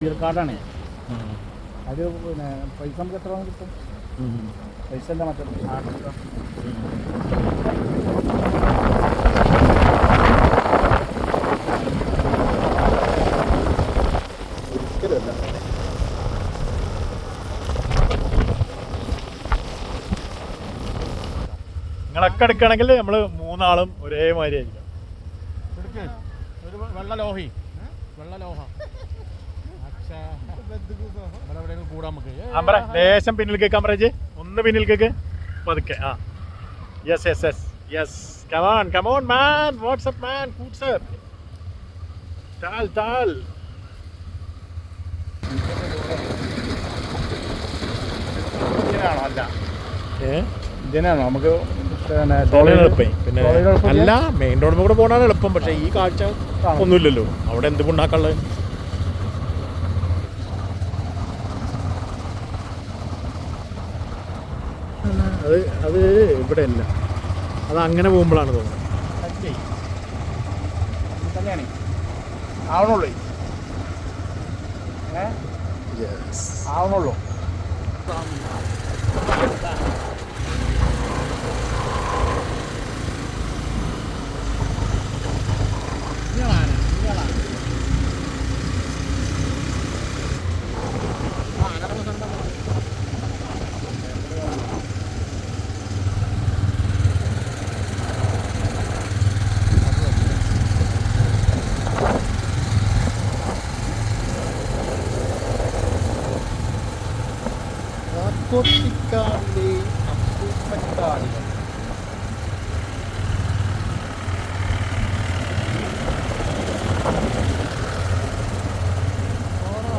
Beer കാർഡാണ് അത് പിന്നെ പൈസ നമുക്ക് എത്ര കിട്ടും. പൈസ അല്ല മറ്റേ. നിങ്ങളൊക്കെ എടുക്കണമെങ്കിൽ നമ്മൾ മൂന്നാളും ഒരേമാതിരി ആയിരിക്കും വെള്ള ലോഹി. വെള്ള ലോഹ. അമ്പറ ലേശം പിന്നിൽ പറയേ ഒന്ന് പിന്നിൽ കേക്ക്. പതുക്കെ ആ. Yes yes yes yes come on come on man what's up man കൂട്ട്സപ്പ് താൽ താൽ ഇതിനാണോ അല്ല. ഏ? ഇതിനാണോ നമുക്ക് പിന്നെ അല്ല മെയിൻ റോഡിൽ കൂടെ പോകാനാണ് എളുപ്പം. പക്ഷേ ഈ കാഴ്ച ഒന്നുമില്ലല്ലോ. അവിടെ എന്ത് ഉണ്ടാക്കാനുള്ളത് അത് അത് ഇവിടെ അല്ല അത് അങ്ങനെ പോകുമ്പോഴാണ് തോന്നുന്നത്. ആവണുള്ളൂ. ആവണുള്ളൂ. നാർക്കോട്ടിക്കാളിലെ അപ്പൂപ്പൻകാളികൾ.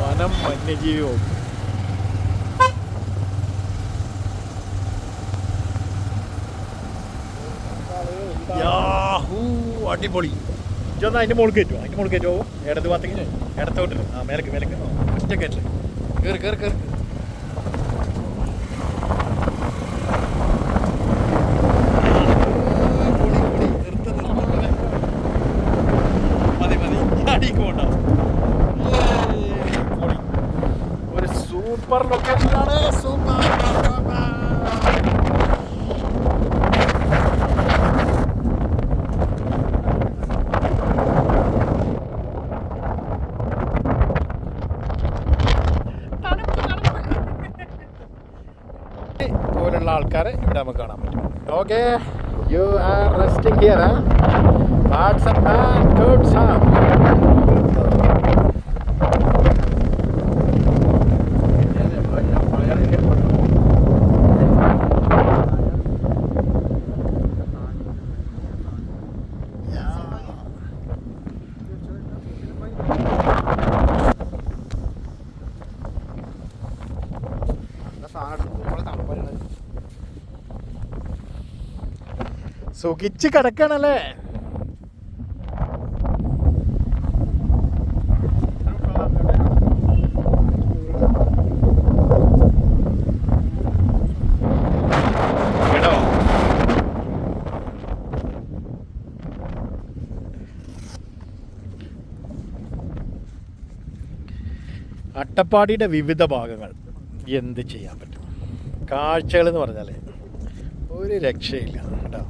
വനം വന്യജീവി അടിപൊളി. ഇതൊന്ന് അതിന്റെ മുകളിൽ കയറ്റുമോ അതിന്റെ മുകളിൽ കയറ്റുമോ ഇടത് ഭാഗത്തേക്ക്? ഇടത്തോട്ട് ആ മേലക്ക് മേലക്ക്. ഒറ്റ കയറ്റില്ല കയറി കയറി കയറി പോലുള്ള ആൾക്കാരെ ഇവിടെ നമുക്ക് കാണാൻ പറ്റും. Okay you are resting here what's up man good Sam സുഖിച്ച് കിടക്കണല്ലേ. അട്ടപ്പാടിയുടെ വിവിധ ഭാഗങ്ങൾ എന്ത് ചെയ്യാൻ പറ്റും കാഴ്ചകൾ എന്ന് പറഞ്ഞാൽ ഒരു രക്ഷയില്ല കേട്ടോ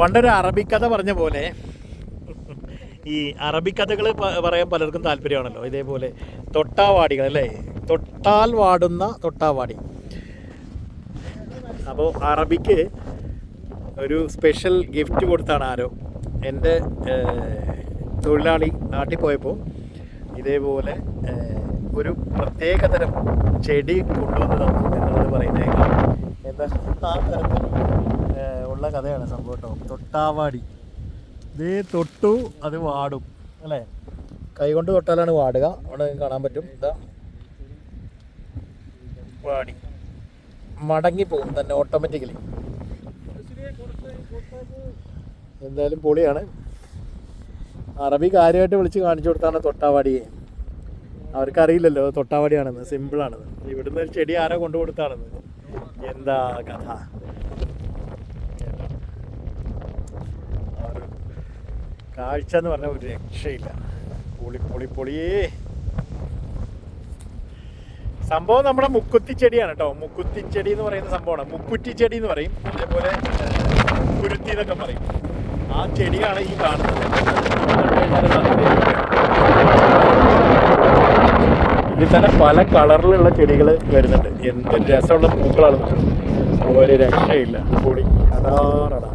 പണ്ടൊരു അറബിക്കഥ പറഞ്ഞ പോലെ ഈ അറബിക്കഥകൾ പറയാൻ പലർക്കും താല്പര്യമാണല്ലോ. ഇതേപോലെ തൊട്ടാവാടികൾ അല്ലേ? തൊട്ടാൽ വാടുന്ന തൊട്ടാവാടി. അപ്പോൾ അറബിക്ക് ഒരു സ്പെഷ്യൽ ഗിഫ്റ്റ് കൊടുത്താണ് ആരോ. എന്റെ തൊഴിലാളി നാട്ടിൽ പോയപ്പോൾ ഇതേപോലെ ഒരു പ്രത്യേകതരം ചെടി കൊണ്ടുവന്ന് തന്നു എന്നുള്ളത് പറയുന്നേക്കാം. എന്താ? ആ തരത്തിൽ കഥയാണ് സംഭവം കേട്ടോ. തൊട്ടാവാടി. ഇത് തൊട്ടു അത് വാടും. അല്ലേ? കൈകൊണ്ട് തൊട്ടാലാണ് വാടുക. അവിടെ കാണാൻ പറ്റും. ഇതാ. വാടി. മടങ്ങി പോകും തന്നെ ഓട്ടോമാറ്റിക്കലി എന്തായാലും പൊളിയാണ്. അറബി കാര്യമായിട്ട് വിളിച്ച് കാണിച്ചു കൊടുത്താണ് തൊട്ടാവാടിയെ. അവർക്കറിയില്ലല്ലോ തൊട്ടാവാടിയാണെന്ന്. സിമ്പിളാണെന്ന് ഇവിടുന്ന് ഒരു ചെടി ആരോ കൊണ്ടു കൊടുത്താണെന്ന് എന്താ കഥ? കാഴ്ച എന്ന് പറഞ്ഞ ഒരു രക്ഷയില്ല. പൊളി പൊളി പൊളിയേ സംഭവം നമ്മുടെ മുക്കുത്തിച്ചെടിയാണ് കേട്ടോ. മുക്കുത്തിച്ചെടി എന്ന് പറയുന്ന സംഭവമാണ്. മുക്കുറ്റി ചെടി എന്ന് പറയും. അതേപോലെ കുരുത്തി എന്നൊക്കെ പറയും. ആ ചെടിയാണ് ഈ കാണുന്നത്. ഇതിൽ തന്നെ പല കളറിലുള്ള ചെടികൾ വരുന്നുണ്ട്. എന്ത് രസമുള്ള പൂക്കളാണ്. ഒരു രക്ഷയില്ല. പൊളി. അതാറടാ